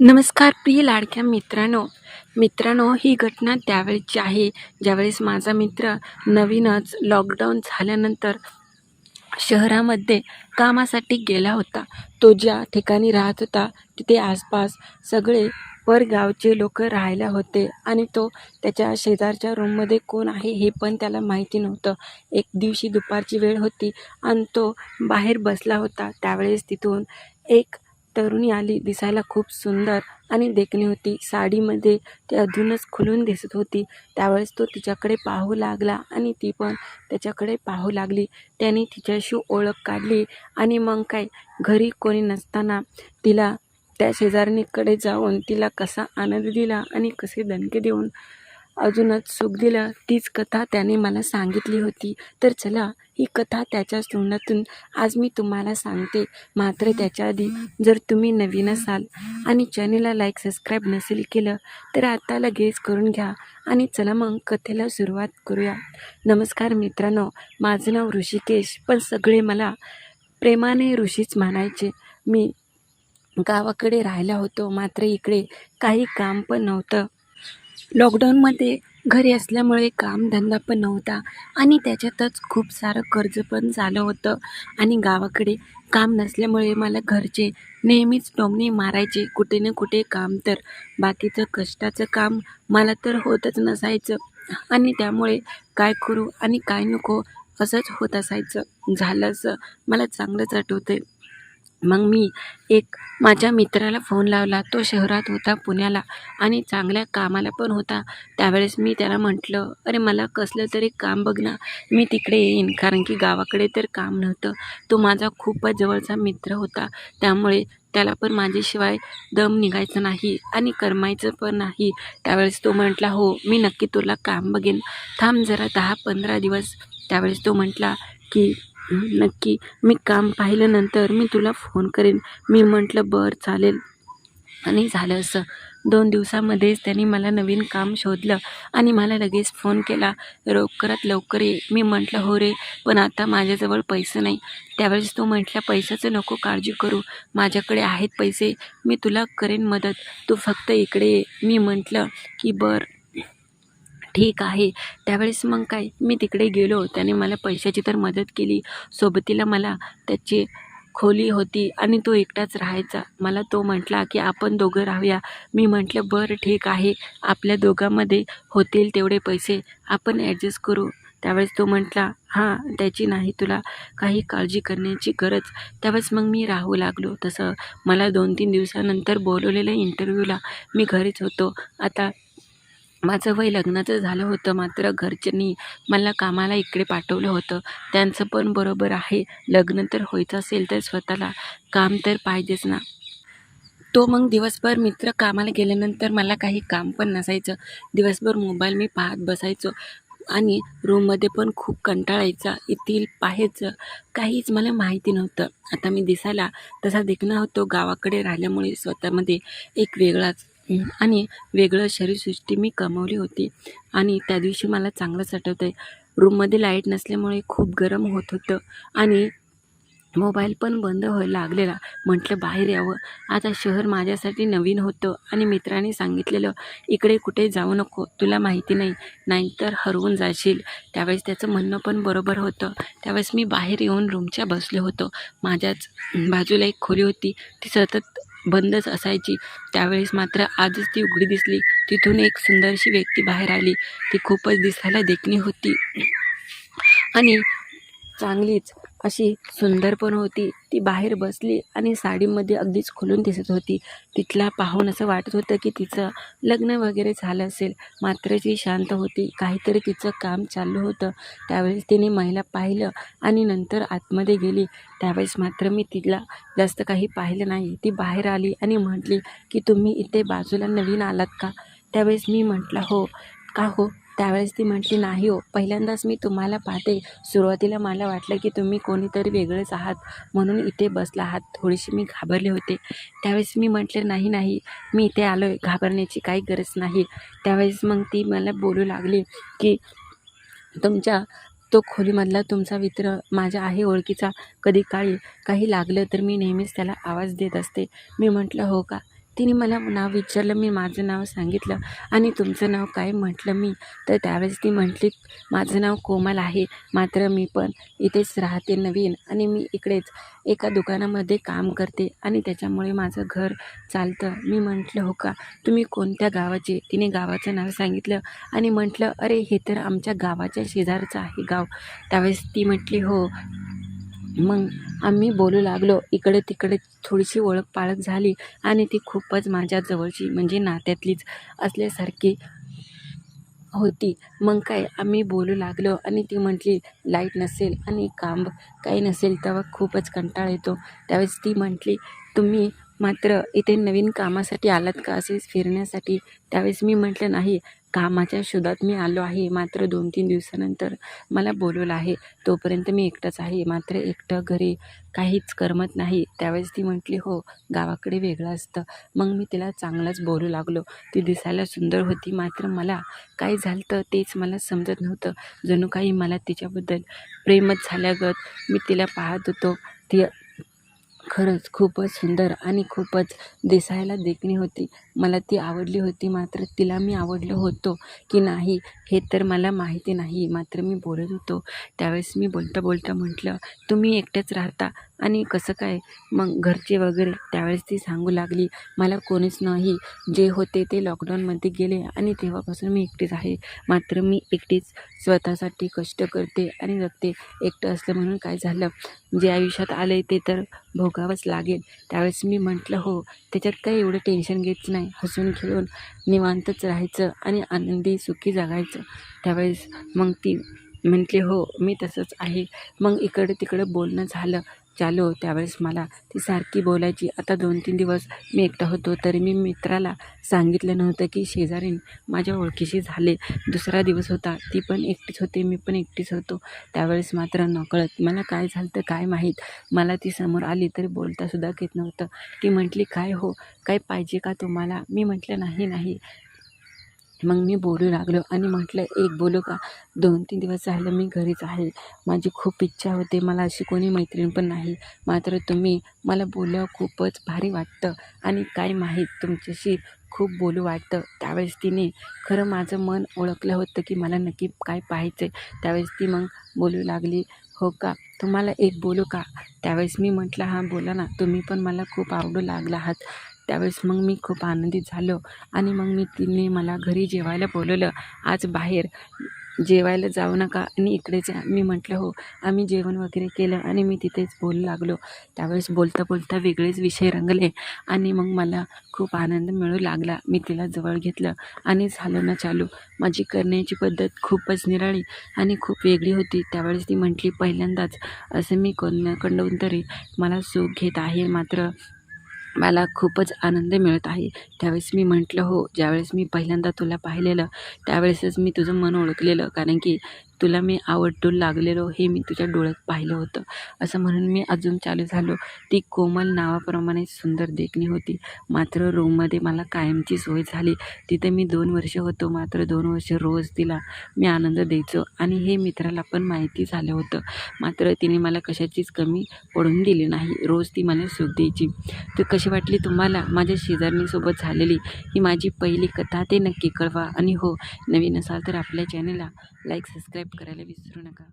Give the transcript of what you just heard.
नमस्कार प्रिय लाडक्या मित्रांनो. मित्रांनो ही घटना त्यावेळेची आहे ज्यावेळेस माझा मित्र नवीनच लॉकडाऊन झाल्यानंतर शहरामध्ये कामासाठी गेला होता. तो ज्या ठिकाणी राहत होता तिथे आसपास सगळे परगावचे लोक राहायला होते आणि तो त्याच्या शेजारच्या रूममध्ये कोण आहे हे पण त्याला माहिती नव्हतं. एक दिवशी दुपारची वेळ होती आणि तो बाहेर बसला होता. त्यावेळेस तिथून एक तरुणी आली दिसायला खूप सुंदर आणि देखणी होती. साडीमध्ये ती अजूनच खुलून दिसत होती. त्यावेळेस तो तिच्याकडे पाहू लागला आणि ती पण त्याच्याकडे पाहू लागली. त्याने तिच्याशी ओळख काढली आणि मग काय घरी कोणी नसताना तिला त्या शेजारणीकडे जाऊन तिला कसा आनंद दिला आणि कसे दणके देऊन अजूनच सुख दिलं तीच कथा त्याने मला सांगितली होती. तर चला ही कथा त्याच्या तोंडातून आज मी तुम्हाला सांगते. मात्र त्याच्या आधी जर तुम्ही नवीन असाल आणि चॅनेलला लाईक सबस्क्राईब नसेल केलं तर आता लगेच करून घ्या. आणि चला मग कथेला सुरुवात करूया. नमस्कार मित्रांनो माझं नाव ऋषिकेश पण सगळे मला प्रेमाने ऋषीच म्हणायचे. मी गावाकडे राहिला होतो मात्र इकडे काही काम पण नव्हतं. लॉकडाऊनमध्ये घरी असल्यामुळे कामधंदा पण नव्हता आणि त्याच्यातच खूप सारं कर्ज पण झालं होतं. आणि गावाकडे काम नसल्यामुळे मला घरचे नेहमीच टोमणे मारायचे कुठे ना कुठे काम तर. बाकीचं कष्टाचं काम मला तर होतच नसायचं. आणि त्यामुळे काय करू आणि काय नको असंच होत असायचं. झालं असं. मला चांगलंच आठवतं मग मी एक माझ्या मित्राला फोन लावला. तो शहरात होता पुण्याला आणि चांगल्या कामाला पण होता. त्यावेळेस मी त्याला म्हटलं अरे मला कसलं तरी काम बघ ना. मी तिकडे येईन. कारण की गावाकडे तर काम नव्हतं. तो माझा खूपच जवळचा मित्र होता. त्यामुळे त्याला पण माझ्याशिवाय दम निघायचा नाही आणि करमायचं पण नाही. त्यावेळेस तो म्हटला हो मी नक्की तुला काम बघेन. थांब जरा दहा पंधरा दिवस. त्यावेळेस तो म्हटला की नक्की मी काम पाहिल्यानंतर मी तुला फोन करेन. मी म्हटलं बरं चालेल. आणि झालं असं. दोन दिवसामध्येच त्यांनी मला नवीन काम शोधलं आणि मला लगेच फोन केला. लवकरात लवकर ये. मी म्हटलं हो रे पण आता माझ्याजवळ पैसे नाही. त्यावेळेस तो म्हटला पैशाचं नको काळजी करू. माझ्याकडे आहेत पैसे. मी तुला करेन मदत. तू फक्त इकडे ये. मी म्हटलं की बरं. ठीक आहे. त्यावेळेस मग काय मी तिकडे गेलो. त्याने मला पैशाची तर मदत केली. सोबतीला मला त्याची खोली होती आणि तो एकटाच राहायचा. मला तो म्हटला की आपण दोघं राहूया. मी म्हटलं बरं ठीक आहे. आपल्या दोघांमध्ये होतील तेवढे पैसे. आपण ॲडजस्ट करू. त्यावेळेस तो म्हटला हां त्याची नाही. तुला काही काळजी करण्याची गरज. त्यावेळेस मग मी राहू लागलो. तसं मला दोन तीन दिवसानंतर बोलवलेलं इंटरव्ह्यूला मी घरीच होतो. आता माझं वय लग्नाचं झालं होतं मात्र घरच्यांनी मला कामाला इकडे पाठवलं होतं. त्यांचं पण बरोबर आहे लग्न तर व्हायचं असेल तर स्वतःला काम तर पाहिजेच ना. तो मग दिवसभर मित्र कामाला गेल्यानंतर मला काही काम पण नसायचं. दिवसभर मोबाईल मी पाहत बसायचो आणि रूममध्ये पण खूप कंटाळायचा येथील पाहायचं काहीच मला माहिती नव्हतं. आता मी दिसायला तसा देखणं होतो गावाकडे राहिल्यामुळे स्वतःमध्ये एक वेगळाच आणि वेगळं शरीरसृष्टी मी कमावली होती. आणि त्या दिवशी मला चांगलंच आठवतं आहे रूममध्ये लाइट नसल्यामुळे खूप गरम होत होतं. आणि मोबाईल पण बंद व्हायला लागलेला. म्हटलं बाहेर यावं. आता शहर माझ्यासाठी नवीन होतं. आणि मित्राने सांगितलेलं इकडे कुठे जाऊ नको. तुला माहिती नाही. नाहीतर हरवून जाशील. त्यावेळेस त्याचं म्हणणं पण बरोबर होतं. त्यावेळेस मी बाहेर येऊन रूमच्या बसले होतो. माझ्याच बाजूला एक खोली होती. ती सतत बंदच असायची. त्यावेळेस मात्र आजच ती उघडी दिसली. तिथून एक सुंदरशी व्यक्ती बाहेर आली. ती खूपच दिसायला देखणी होती. आणि चांगलीच अशी सुंदर पण होती. ती बाहेर बसली आणि साडीमध्ये अगदीच खुलून दिसत होती. तिथला पाहून असं वाटत होतं की तिचं लग्न वगैरे झालं असेल. मात्र ती शांत होती. काहीतरी तिचं काम चालू होतं. त्यावेळेस तिने महिला पाहिलं आणि नंतर आतमध्ये गेली. त्यावेळेस मात्र मी तिला जास्त काही पाहिलं नाही. ती बाहेर आली आणि म्हटली की तुम्ही इथे बाजूला नवीन आलात का? त्यावेळेस मी म्हटलं हो. का हो? त्यावेळेस ती म्हटली नाही हो पहिल्यांदाच मी तुम्हाला पाहते. सुरुवातीला मला वाटलं की तुम्ही कोणीतरी वेगळेच आहात. म्हणून इथे बसला आहात. थोडीशी मी घाबरले होते. त्यावेळेस मी म्हटले नाही नाही. मी इथे आलो आहे घाबरण्याची काही गरज नाही. त्यावेळेस मग ती मला बोलू लागली की तुमच्या तो खोलीमधला तुमचा मित्र माझ्या आहे ओळखीचा. कधी काळी काही लागलं तर मी नेहमीच त्याला आवाज देत असते. मी म्हटलं हो का? तिने मला नाव विचारलं मी माझं नाव सांगितलं आणि तुमचं नाव काय म्हटलं मी. तर त्यावेळेस ती म्हटली माझं नाव कोमल आहे मात्र मी पण इथेच राहते नवीन आणि मी इकडेच एका दुकानामध्ये काम करते आणि त्याच्यामुळे माझं घर चालतं. मी म्हटलं हो का? तुम्ही कोणत्या गावाचे? तिने गावाचं नाव सांगितलं आणि म्हटलं अरे हे तर आमच्या गावाच्या शेजारचं आहे गाव. त्यावेळेस ती म्हटली हो मग आम्ही बोलू लागलो इकडे तिकडे थोडीशी ओळख पाळख झाली आणि ती खूपच माझ्या जवळची म्हणजे नात्यातलीच असल्यासारखी होती. मग काय आम्ही बोलू लागलो आणि ती म्हटली लाइट नसेल आणि काम काही नसेल तेव्हा खूपच कंटाळा येतो. त्यावेळेस ती म्हटली तुम्ही मात्र इथे नवीन कामासाठी आलात का असेच फिरण्यासाठी? त्यावेळेस मी म्हटलं नाही कामाच्या शोधात मी आलो आहे. मात्र दोन तीन दिवसानंतर मला बोलवलं आहे. तोपर्यंत मी एकटंच आहे. मात्र एकटं घरी काहीच करमत नाही. त्यावेळेस ती म्हटली हो गावाकडे वेगळं असतं. मग मी तिला चांगलंच बोलू लागलो. ती दिसायला सुंदर होती. मात्र मला काय झालं तेच मला समजत नव्हतं. जणू काही मला तिच्याबद्दल प्रेमच झाल्यागत मी तिला पाहत होतो. ती खरंच खूपच सुंदर आणि खूपच दिसायला देखणी होती. मला ती आवडली होती मात्र तिला मी आवडलो होतो की नाही हे तर मला माहिती नाही. मात्र मी बोलत होतो. त्यावेळेस मी बोलता बोलता म्हटलं तुम्ही एकटेच राहता? आणि कसं काय? मग घरचे वगैरे त्यावेळेस ती सांगू लागली मला कोणीच नाही. जे होते ते लॉकडाऊनमध्ये गेले आणि तेव्हापासून मी एकटीच आहे. मात्र मी एकटीच स्वतःसाठी कष्ट करते आणि जगते. एकटं असलं म्हणून काय झालं? जे आयुष्यात आले ते तर भोगावंच लागेल. त्यावेळेस मी म्हटलं हो त्याच्यात काही एवढं टेन्शन घ्यायचं नाही. हसून खेळून निवांतच राहायचं आणि आनंदी सुखी जगायचं. त्यावेळेस मग ती म्हटली हो मी तसंच आहे. मग इकडं तिकडं बोलणं झालं. चालो त्यावेळेस मला ती सारखी बोलायची. आता दोन तीन दिवस मी एकटा होतो तरी मी मित्राला सांगितलं नव्हतं की शेजारीन माझ्या ओळखीशी झाले. दुसरा दिवस होता ती पण एकटीच होती मी पण एकटीच होतो. त्यावेळेस मात्र नकळत मला काय झालं तर काय माहीत? मला ती समोर आली तरी बोलतासुद्धा घेत नव्हतं. ती म्हटली काय हो? काय पाहिजे का तुम्हाला? मी म्हटलं नाही नाही. मग मी बोलू लागलो आणि म्हटलं एक बोलू का? दोन तीन दिवस झालं मी घरीच आहे. माझी खूप इच्छा होते. मला अशी कोणी मैत्रीण पण नाही. मात्र तुम्ही मला बोलल्यावर खूपच भारी वाटतं आणि काय माहीत तुमच्याशी खूप बोलू वाटतं. त्यावेळेस तिने खरं माझं मन ओळखलं होतं की मला नक्की काय पाहायचं आहे त्यावेळेस ती मग बोलू लागली हो का? तुम्हाला एक बोलू का? त्यावेळेस मी म्हटलं हां बोला ना. तुम्ही पण मला खूप आवडू लागला आहात. त्यावेळेस मग मी खूप आनंदित झालो आणि मग मी तिने मला घरी जेवायला बोलवलं. आज बाहेर जेवायला जाऊ नका आणि इकडेच मी म्हटलं हो. आम्ही जेवण वगैरे केलं आणि मी तिथेच बोलू लागलो. त्यावेळेस बोलता बोलता वेगळेच विषय रंगले आणि मग मला खूप आनंद मिळू लागला. मी तिला जवळ घेतलं आणि झालं ना चालू. माझी करण्याची पद्धत खूपच निराळी आणि खूप वेगळी होती. त्यावेळेस ती म्हटली पहिल्यांदाच असं मी कोणाकडून तरी मला सुख घेत आहे. मात्र मला खूपच आनंद मिळत आहे. त्यावेळेस मी म्हटलं हो ज्यावेळेस मी पहिल्यांदा तुला पाहिलेलं त्यावेळेसच मी तुझं मन ओळखलेलं. कारण की तुला मी आवडतो लागलेलो हे मी तुझ्या डोळ्यात पाहिलं होतं. असं म्हणून मी अजून चालू झालो. ती कोमल नावाप्रमाणे सुंदर देखणी होती. मात्र रूममध्ये मला कायमची सोय झाली. तिथे मी दोन वर्ष होतो. मात्र दोन वर्ष रोज तिला मी आनंद द्यायचो आणि हे मित्राला पण माहिती झालं होतं. मात्र तिने मला कशाचीच कमी पडून दिली नाही. रोज ती मला सुख द्यायची. तर कशी वाटली तुम्हाला? माझ्या शेजारणीसोबत झालेली ही माझी पहिली कथा ते नक्की कळवा. आणि हो नवीन असाल तर आपल्या चॅनलला लाईक सबस्क्राईब करायला विसरू नका.